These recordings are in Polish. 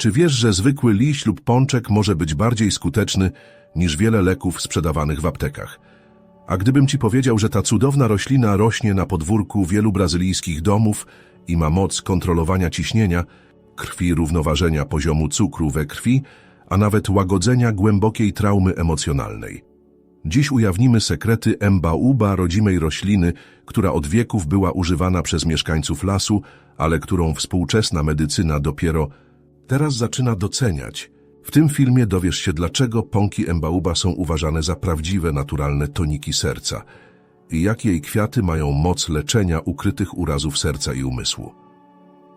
Czy wiesz, że zwykły liść lub pączek może być bardziej skuteczny niż wiele leków sprzedawanych w aptekach? A gdybym ci powiedział, że ta cudowna roślina rośnie na podwórku wielu brazylijskich domów i ma moc kontrolowania ciśnienia, krwi, równoważenia poziomu cukru we krwi, a nawet łagodzenia głębokiej traumy emocjonalnej. Dziś ujawnimy sekrety embauba, rodzimej rośliny, która od wieków była używana przez mieszkańców lasu, ale którą współczesna medycyna dopiero teraz zaczyna doceniać. W tym filmie dowiesz się, dlaczego pąki embauba są uważane za prawdziwe, naturalne toniki serca i jak jej kwiaty mają moc leczenia ukrytych urazów serca i umysłu.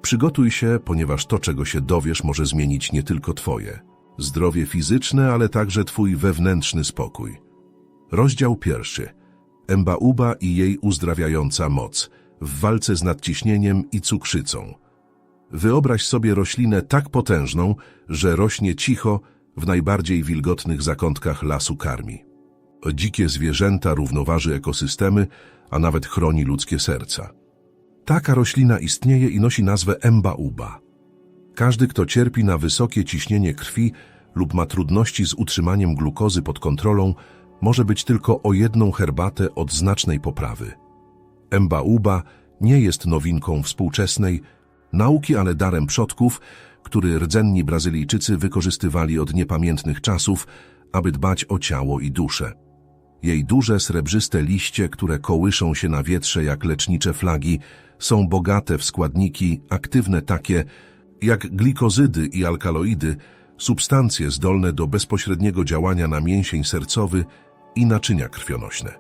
Przygotuj się, ponieważ to, czego się dowiesz, może zmienić nie tylko Twoje zdrowie fizyczne, ale także Twój wewnętrzny spokój. Rozdział pierwszy. Embauba i jej uzdrawiająca moc w walce z nadciśnieniem i cukrzycą. Wyobraź sobie roślinę tak potężną, że rośnie cicho w najbardziej wilgotnych zakątkach lasu karmi. Dzikie zwierzęta równoważy ekosystemy, a nawet chroni ludzkie serca. Taka roślina istnieje i nosi nazwę embauba. Każdy, kto cierpi na wysokie ciśnienie krwi lub ma trudności z utrzymaniem glukozy pod kontrolą, może być tylko o jedną herbatę od znacznej poprawy. Embauba nie jest nowinką współczesnej nauki, ale darem przodków, który rdzenni Brazylijczycy wykorzystywali od niepamiętnych czasów, aby dbać o ciało i duszę. Jej duże, srebrzyste liście, które kołyszą się na wietrze jak lecznicze flagi, są bogate w składniki aktywne takie jak glikozydy i alkaloidy, substancje zdolne do bezpośredniego działania na mięsień sercowy i naczynia krwionośne.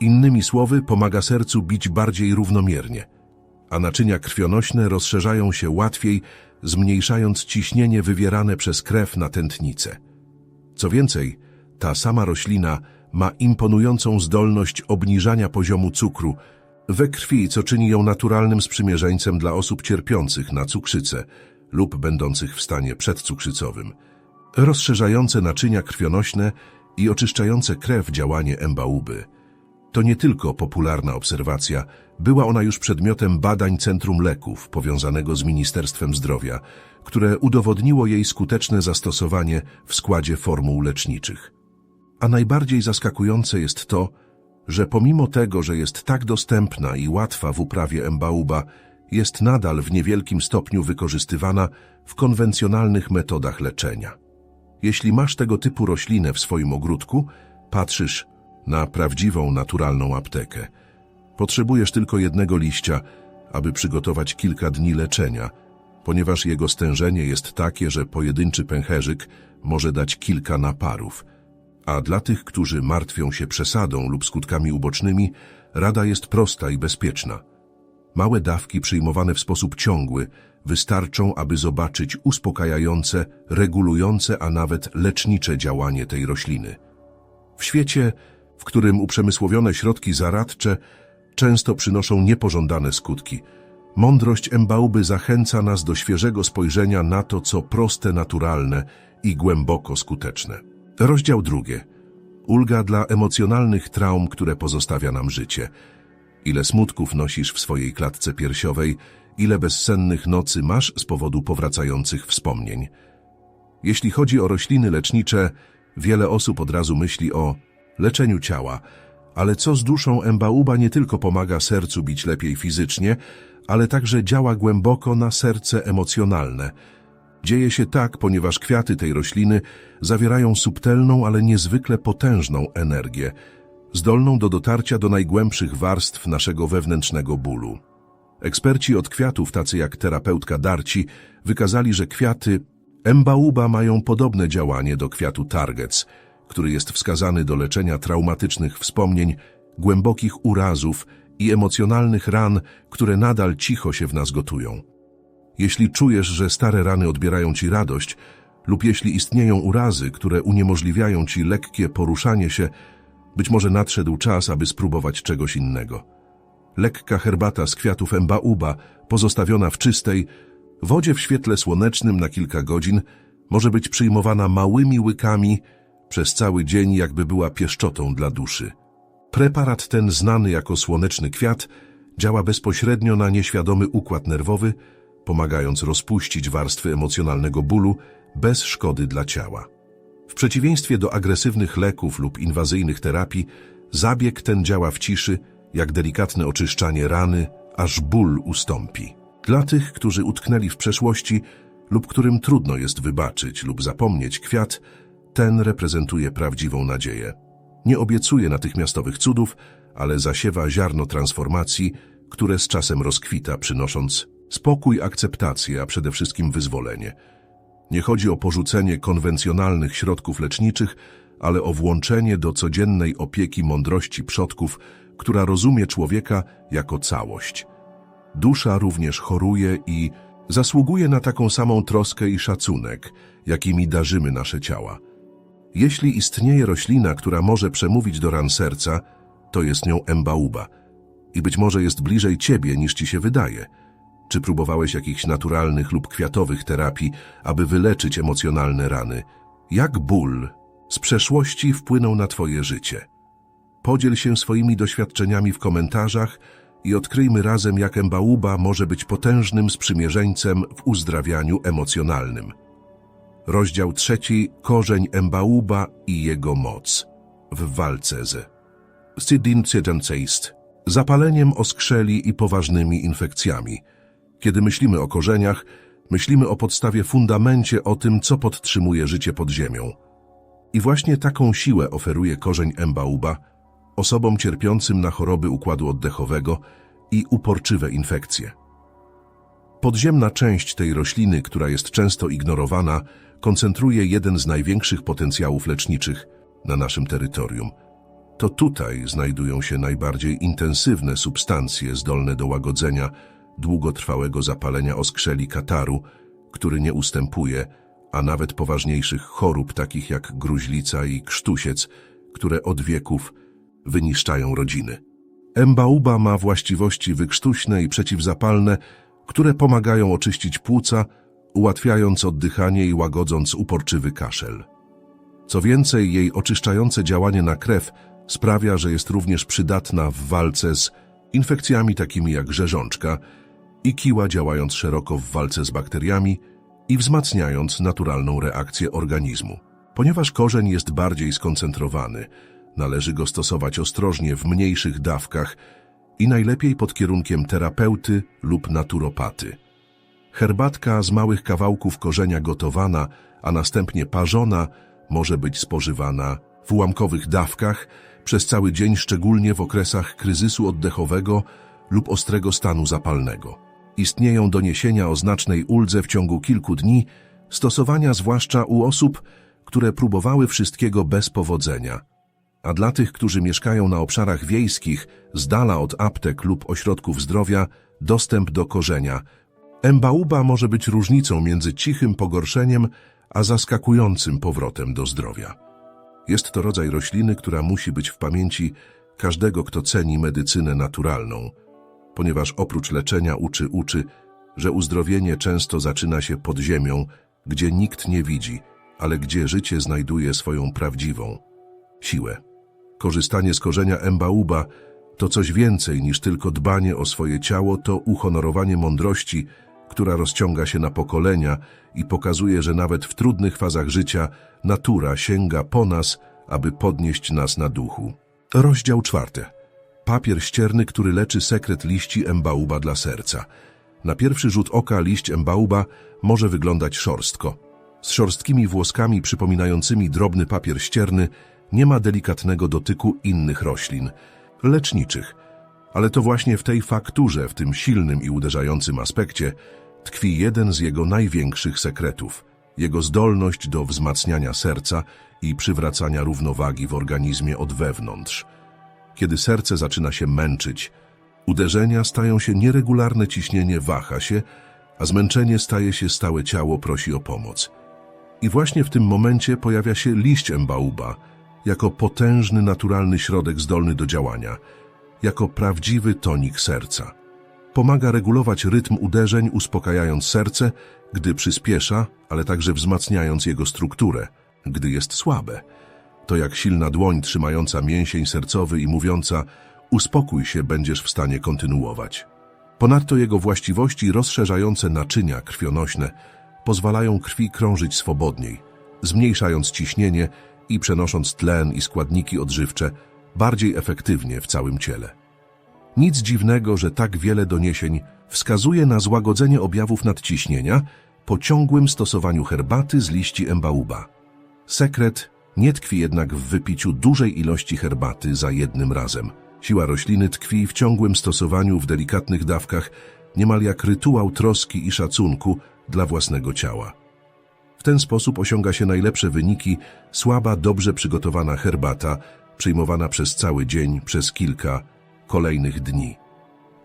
Innymi słowy, pomaga sercu bić bardziej równomiernie, a naczynia krwionośne rozszerzają się łatwiej, zmniejszając ciśnienie wywierane przez krew na tętnicę. Co więcej, ta sama roślina ma imponującą zdolność obniżania poziomu cukru we krwi, co czyni ją naturalnym sprzymierzeńcem dla osób cierpiących na cukrzycę lub będących w stanie przedcukrzycowym. Rozszerzające naczynia krwionośne i oczyszczające krew działanie embauby. To nie tylko popularna obserwacja, była ona już przedmiotem badań Centrum Leków powiązanego z Ministerstwem Zdrowia, które udowodniło jej skuteczne zastosowanie w składzie formuł leczniczych. A najbardziej zaskakujące jest to, że pomimo tego, że jest tak dostępna i łatwa w uprawie embauba, jest nadal w niewielkim stopniu wykorzystywana w konwencjonalnych metodach leczenia. Jeśli masz tego typu roślinę w swoim ogródku, patrzysz na prawdziwą, naturalną aptekę. Potrzebujesz tylko jednego liścia, aby przygotować kilka dni leczenia, ponieważ jego stężenie jest takie, że pojedynczy pęcherzyk może dać kilka naparów. A dla tych, którzy martwią się przesadą lub skutkami ubocznymi, rada jest prosta i bezpieczna. Małe dawki przyjmowane w sposób ciągły wystarczą, aby zobaczyć uspokajające, regulujące, a nawet lecznicze działanie tej rośliny. W świecie, w którym uprzemysłowione środki zaradcze często przynoszą niepożądane skutki, mądrość embauby zachęca nas do świeżego spojrzenia na to, co proste, naturalne i głęboko skuteczne. Rozdział drugi. Ulga dla emocjonalnych traum, które pozostawia nam życie. Ile smutków nosisz w swojej klatce piersiowej, ile bezsennych nocy masz z powodu powracających wspomnień. Jeśli chodzi o rośliny lecznicze, wiele osób od razu myśli o leczeniu ciała, ale co z duszą embauba nie tylko pomaga sercu bić lepiej fizycznie, ale także działa głęboko na serce emocjonalne. Dzieje się tak, ponieważ kwiaty tej rośliny zawierają subtelną, ale niezwykle potężną energię, zdolną do dotarcia do najgłębszych warstw naszego wewnętrznego bólu. Eksperci od kwiatów, tacy jak terapeutka Darci, wykazali, że kwiaty embauba mają podobne działanie do kwiatu targets, który jest wskazany do leczenia traumatycznych wspomnień, głębokich urazów i emocjonalnych ran, które nadal cicho się w nas gotują. Jeśli czujesz, że stare rany odbierają ci radość, lub jeśli istnieją urazy, które uniemożliwiają ci lekkie poruszanie się, być może nadszedł czas, aby spróbować czegoś innego. Lekka herbata z kwiatów embauba, pozostawiona w czystej, wodzie w świetle słonecznym na kilka godzin, może być przyjmowana małymi łykami przez cały dzień, jakby była pieszczotą dla duszy. Preparat ten, znany jako słoneczny kwiat, działa bezpośrednio na nieświadomy układ nerwowy, pomagając rozpuścić warstwy emocjonalnego bólu bez szkody dla ciała. W przeciwieństwie do agresywnych leków lub inwazyjnych terapii, zabieg ten działa w ciszy, jak delikatne oczyszczanie rany, aż ból ustąpi. Dla tych, którzy utknęli w przeszłości lub którym trudno jest wybaczyć lub zapomnieć kwiat, ten reprezentuje prawdziwą nadzieję. Nie obiecuje natychmiastowych cudów, ale zasiewa ziarno transformacji, które z czasem rozkwita, przynosząc spokój, akceptację, a przede wszystkim wyzwolenie. Nie chodzi o porzucenie konwencjonalnych środków leczniczych, ale o włączenie do codziennej opieki mądrości przodków, która rozumie człowieka jako całość. Dusza również choruje i zasługuje na taką samą troskę i szacunek, jakimi darzymy nasze ciała. Jeśli istnieje roślina, która może przemówić do ran serca, to jest nią embauba. I być może jest bliżej ciebie, niż ci się wydaje. Czy próbowałeś jakichś naturalnych lub kwiatowych terapii, aby wyleczyć emocjonalne rany? Jak ból z przeszłości wpłynął na twoje życie? Podziel się swoimi doświadczeniami w komentarzach i odkryjmy razem, jak embauba może być potężnym sprzymierzeńcem w uzdrawianiu emocjonalnym. Rozdział trzeci. Korzeń embauba i jego moc. W walce z Sidin Cedenceist. Zapaleniem oskrzeli i poważnymi infekcjami. Kiedy myślimy o korzeniach, myślimy o podstawie fundamencie o tym, co podtrzymuje życie pod ziemią. I właśnie taką siłę oferuje korzeń embauba osobom cierpiącym na choroby układu oddechowego i uporczywe infekcje. Podziemna część tej rośliny, która jest często ignorowana, koncentruje jeden z największych potencjałów leczniczych na naszym terytorium. To tutaj znajdują się najbardziej intensywne substancje zdolne do łagodzenia długotrwałego zapalenia oskrzeli kataru, który nie ustępuje, a nawet poważniejszych chorób takich jak gruźlica i krztusiec, które od wieków wyniszczają rodziny. Embauba ma właściwości wykrztuśne i przeciwzapalne, które pomagają oczyścić płuca, ułatwiając oddychanie i łagodząc uporczywy kaszel. Co więcej, jej oczyszczające działanie na krew sprawia, że jest również przydatna w walce z infekcjami takimi jak rzeżączka i kiła działając szeroko w walce z bakteriami i wzmacniając naturalną reakcję organizmu. Ponieważ korzeń jest bardziej skoncentrowany, należy go stosować ostrożnie w mniejszych dawkach i najlepiej pod kierunkiem terapeuty lub naturopaty. Herbatka z małych kawałków korzenia gotowana, a następnie parzona, może być spożywana w ułamkowych dawkach przez cały dzień, szczególnie w okresach kryzysu oddechowego lub ostrego stanu zapalnego. Istnieją doniesienia o znacznej uldze w ciągu kilku dni, stosowania zwłaszcza u osób, które próbowały wszystkiego bez powodzenia. A dla tych, którzy mieszkają na obszarach wiejskich, z dala od aptek lub ośrodków zdrowia, dostęp do korzenia. Embauba może być różnicą między cichym pogorszeniem a zaskakującym powrotem do zdrowia. Jest to rodzaj rośliny, która musi być w pamięci każdego, kto ceni medycynę naturalną, ponieważ oprócz leczenia uczy uczy, że uzdrowienie często zaczyna się pod ziemią, gdzie nikt nie widzi, ale gdzie życie znajduje swoją prawdziwą siłę. Korzystanie z korzenia embauba to coś więcej niż tylko dbanie o swoje ciało, to uhonorowanie mądrości, która rozciąga się na pokolenia i pokazuje, że nawet w trudnych fazach życia natura sięga po nas, aby podnieść nas na duchu. Rozdział czwarty. Papier ścierny, który leczy sekret liści embauba dla serca. Na pierwszy rzut oka liść embauba może wyglądać szorstko. Z szorstkimi włoskami przypominającymi drobny papier ścierny nie ma delikatnego dotyku innych roślin, leczniczych. Ale to właśnie w tej fakturze, w tym silnym i uderzającym aspekcie, tkwi jeden z jego największych sekretów. Jego zdolność do wzmacniania serca i przywracania równowagi w organizmie od wewnątrz. Kiedy serce zaczyna się męczyć, uderzenia stają się nieregularne, ciśnienie waha się, a zmęczenie staje się stałe ciało prosi o pomoc. I właśnie w tym momencie pojawia się liść embauba, jako potężny naturalny środek zdolny do działania, jako prawdziwy tonik serca. Pomaga regulować rytm uderzeń, uspokajając serce, gdy przyspiesza, ale także wzmacniając jego strukturę, gdy jest słabe. To jak silna dłoń trzymająca mięsień sercowy i mówiąca uspokój się, będziesz w stanie kontynuować. Ponadto jego właściwości rozszerzające naczynia krwionośne pozwalają krwi krążyć swobodniej, zmniejszając ciśnienie i przenosząc tlen i składniki odżywcze bardziej efektywnie w całym ciele. Nic dziwnego, że tak wiele doniesień wskazuje na złagodzenie objawów nadciśnienia po ciągłym stosowaniu herbaty z liści embauba. Sekret nie tkwi jednak w wypiciu dużej ilości herbaty za jednym razem. Siła rośliny tkwi w ciągłym stosowaniu w delikatnych dawkach, niemal jak rytuał troski i szacunku dla własnego ciała. W ten sposób osiąga się najlepsze wyniki słaba, dobrze przygotowana herbata, przyjmowana przez cały dzień, przez kilka kolejnych dni.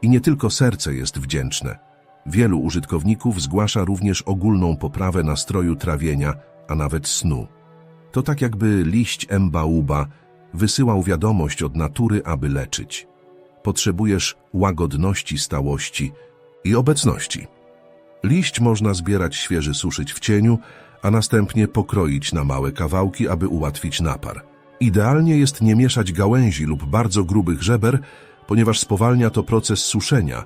I nie tylko serce jest wdzięczne. Wielu użytkowników zgłasza również ogólną poprawę nastroju trawienia, a nawet snu. To tak jakby liść embauba wysyłał wiadomość od natury, aby leczyć. Potrzebujesz łagodności, stałości i obecności. Liść można zbierać świeży, suszyć w cieniu, a następnie pokroić na małe kawałki, aby ułatwić napar. Idealnie jest nie mieszać gałęzi lub bardzo grubych żeber, ponieważ spowalnia to proces suszenia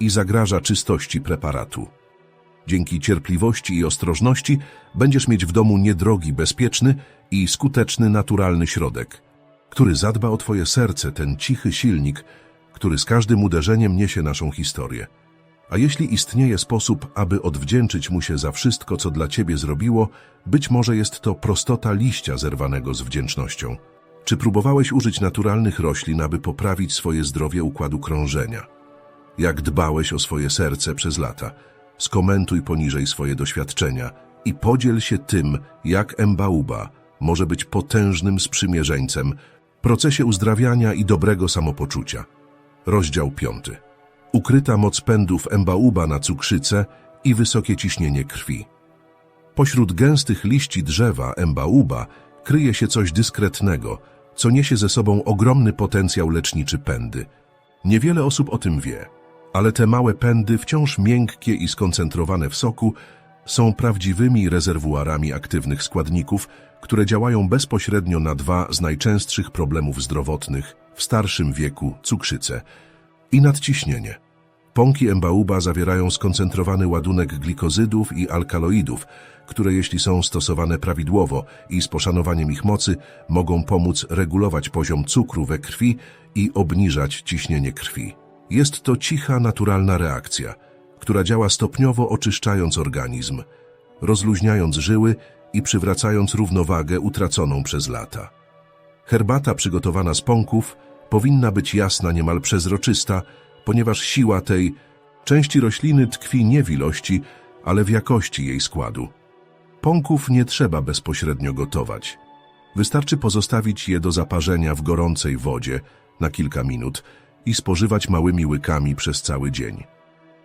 i zagraża czystości preparatu. Dzięki cierpliwości i ostrożności będziesz mieć w domu niedrogi, bezpieczny i skuteczny naturalny środek, który zadba o Twoje serce, ten cichy silnik, który z każdym uderzeniem niesie naszą historię. A jeśli istnieje sposób, aby odwdzięczyć mu się za wszystko, co dla Ciebie zrobiło, być może jest to prostota liścia zerwanego z wdzięcznością. Czy próbowałeś użyć naturalnych roślin, aby poprawić swoje zdrowie układu krążenia? Jak dbałeś o swoje serce przez lata? Skomentuj poniżej swoje doświadczenia i podziel się tym, jak embauba może być potężnym sprzymierzeńcem w procesie uzdrawiania i dobrego samopoczucia. Rozdział piąty. Ukryta moc pędów embauba na cukrzycę i wysokie ciśnienie krwi. Pośród gęstych liści drzewa embauba kryje się coś dyskretnego, co niesie ze sobą ogromny potencjał leczniczy pędy. Niewiele osób o tym wie, ale te małe pędy, wciąż miękkie i skoncentrowane w soku, są prawdziwymi rezerwuarami aktywnych składników, które działają bezpośrednio na dwa z najczęstszych problemów zdrowotnych w starszym wieku cukrzycę i nadciśnienie. Pąki embauba zawierają skoncentrowany ładunek glikozydów i alkaloidów, które jeśli są stosowane prawidłowo i z poszanowaniem ich mocy, mogą pomóc regulować poziom cukru we krwi i obniżać ciśnienie krwi. Jest to cicha, naturalna reakcja, która działa stopniowo oczyszczając organizm, rozluźniając żyły i przywracając równowagę utraconą przez lata. Herbata przygotowana z pąków powinna być jasna, niemal przezroczysta, ponieważ siła tej części rośliny tkwi nie w ilości, ale w jakości jej składu. Pąków nie trzeba bezpośrednio gotować. Wystarczy pozostawić je do zaparzenia w gorącej wodzie na kilka minut i spożywać małymi łykami przez cały dzień.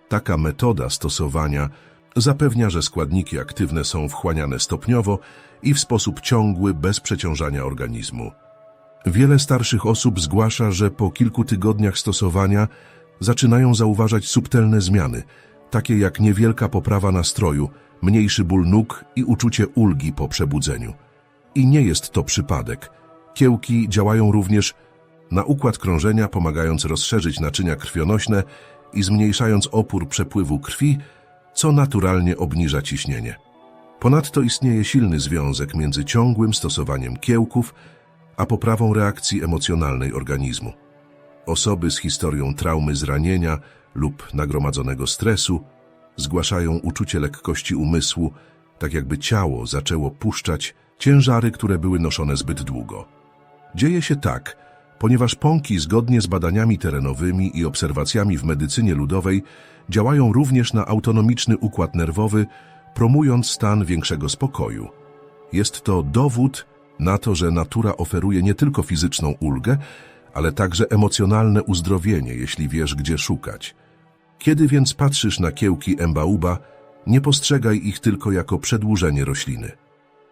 Taka metoda stosowania zapewnia, że składniki aktywne są wchłaniane stopniowo i w sposób ciągły, bez przeciążania organizmu. Wiele starszych osób zgłasza, że po kilku tygodniach stosowania zaczynają zauważać subtelne zmiany, takie jak niewielka poprawa nastroju, mniejszy ból nóg i uczucie ulgi po przebudzeniu. I nie jest to przypadek. Kiełki działają również na układ krążenia, pomagając rozszerzyć naczynia krwionośne i zmniejszając opór przepływu krwi, co naturalnie obniża ciśnienie. Ponadto istnieje silny związek między ciągłym stosowaniem kiełków a poprawą reakcji emocjonalnej organizmu. Osoby z historią traumy zranienia lub nagromadzonego stresu zgłaszają uczucie lekkości umysłu, tak jakby ciało zaczęło puszczać ciężary, które były noszone zbyt długo. Dzieje się tak, ponieważ pąki zgodnie z badaniami terenowymi i obserwacjami w medycynie ludowej działają również na autonomiczny układ nerwowy, promując stan większego spokoju. Jest to dowód na to, że natura oferuje nie tylko fizyczną ulgę, ale także emocjonalne uzdrowienie, jeśli wiesz, gdzie szukać. Kiedy więc patrzysz na kiełki embauba, nie postrzegaj ich tylko jako przedłużenie rośliny.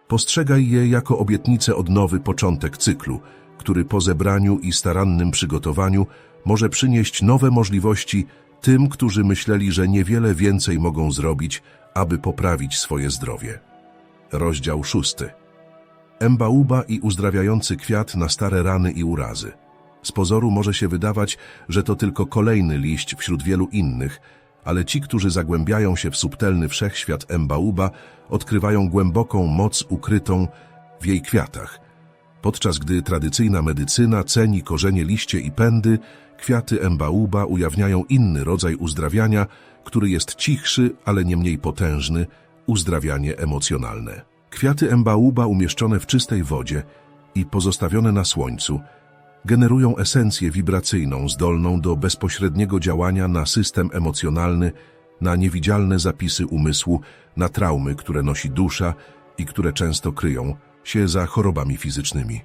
Postrzegaj je jako obietnicę odnowy początek cyklu, który po zebraniu i starannym przygotowaniu może przynieść nowe możliwości tym, którzy myśleli, że niewiele więcej mogą zrobić, aby poprawić swoje zdrowie. Rozdział szósty. Embauba i uzdrawiający kwiat na stare rany i urazy. Z pozoru może się wydawać, że to tylko kolejny liść wśród wielu innych, ale ci, którzy zagłębiają się w subtelny wszechświat Embauba, odkrywają głęboką moc ukrytą w jej kwiatach. Podczas gdy tradycyjna medycyna ceni korzenie, liście i pędy, kwiaty Embauba ujawniają inny rodzaj uzdrawiania, który jest cichszy, ale nie mniej potężny, uzdrawianie emocjonalne. Kwiaty Embauba umieszczone w czystej wodzie i pozostawione na słońcu generują esencję wibracyjną zdolną do bezpośredniego działania na system emocjonalny, na niewidzialne zapisy umysłu, na traumy, które nosi dusza i które często kryją się za chorobami fizycznymi.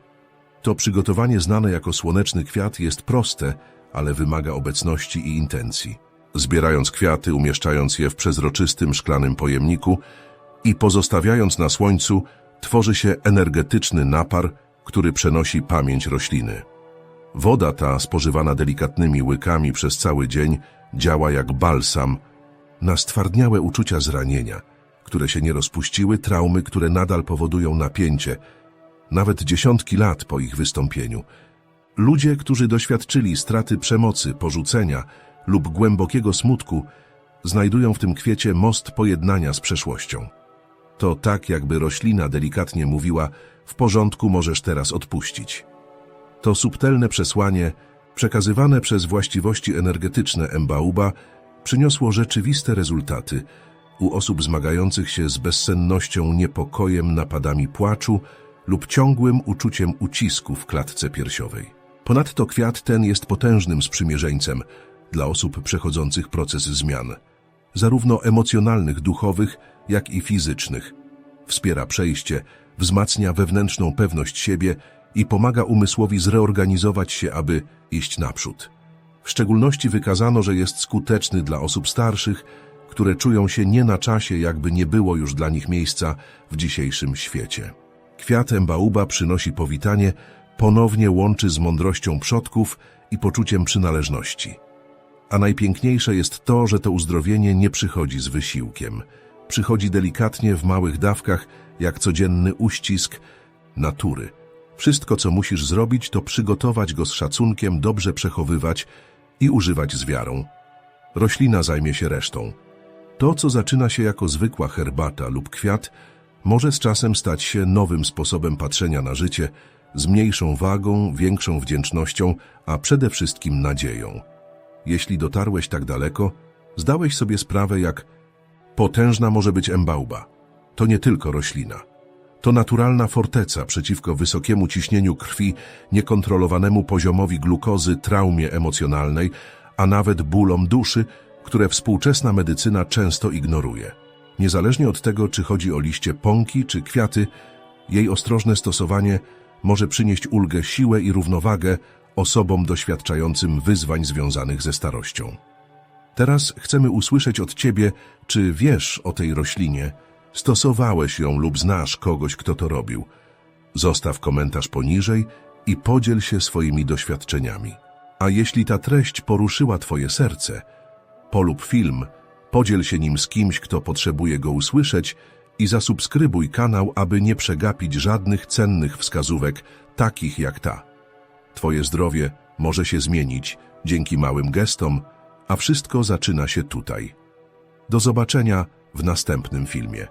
To przygotowanie znane jako słoneczny kwiat jest proste, ale wymaga obecności i intencji. Zbierając kwiaty, umieszczając je w przezroczystym szklanym pojemniku i pozostawiając na słońcu, tworzy się energetyczny napar, który przenosi pamięć rośliny. Woda ta, spożywana delikatnymi łykami przez cały dzień, działa jak balsam na stwardniałe uczucia zranienia, które się nie rozpuściły, traumy, które nadal powodują napięcie, nawet dziesiątki lat po ich wystąpieniu. Ludzie, którzy doświadczyli straty przemocy, porzucenia lub głębokiego smutku, znajdują w tym kwiecie most pojednania z przeszłością. To tak, jakby roślina delikatnie mówiła: W porządku, możesz teraz odpuścić. To subtelne przesłanie, przekazywane przez właściwości energetyczne Embauba, przyniosło rzeczywiste rezultaty u osób zmagających się z bezsennością, niepokojem, napadami płaczu lub ciągłym uczuciem ucisku w klatce piersiowej. Ponadto kwiat ten jest potężnym sprzymierzeńcem dla osób przechodzących proces zmian, zarówno emocjonalnych, duchowych, jak i fizycznych. Wspiera przejście, wzmacnia wewnętrzną pewność siebie i pomaga umysłowi zreorganizować się, aby iść naprzód. W szczególności wykazano, że jest skuteczny dla osób starszych, które czują się nie na czasie, jakby nie było już dla nich miejsca w dzisiejszym świecie. Kwiat embauba przynosi powitanie, ponownie łączy z mądrością przodków i poczuciem przynależności. A najpiękniejsze jest to, że to uzdrowienie nie przychodzi z wysiłkiem. Przychodzi delikatnie w małych dawkach, jak codzienny uścisk natury. Wszystko, co musisz zrobić, to przygotować go z szacunkiem, dobrze przechowywać i używać z wiarą. Roślina zajmie się resztą. To, co zaczyna się jako zwykła herbata lub kwiat, może z czasem stać się nowym sposobem patrzenia na życie, z mniejszą wagą, większą wdzięcznością, a przede wszystkim nadzieją. Jeśli dotarłeś tak daleko, zdałeś sobie sprawę, jak potężna może być embauba. To nie tylko roślina. To naturalna forteca przeciwko wysokiemu ciśnieniu krwi, niekontrolowanemu poziomowi glukozy, traumie emocjonalnej, a nawet bólom duszy, które współczesna medycyna często ignoruje. Niezależnie od tego, czy chodzi o liście pąki czy kwiaty, jej ostrożne stosowanie może przynieść ulgę, siłę i równowagę osobom doświadczającym wyzwań związanych ze starością. Teraz chcemy usłyszeć od Ciebie, czy wiesz o tej roślinie, stosowałeś ją lub znasz kogoś, kto to robił. Zostaw komentarz poniżej i podziel się swoimi doświadczeniami. A jeśli ta treść poruszyła Twoje serce, polub film, podziel się nim z kimś, kto potrzebuje go usłyszeć i zasubskrybuj kanał, aby nie przegapić żadnych cennych wskazówek, takich jak ta. Twoje zdrowie może się zmienić dzięki małym gestom, a wszystko zaczyna się tutaj. Do zobaczenia w następnym filmie.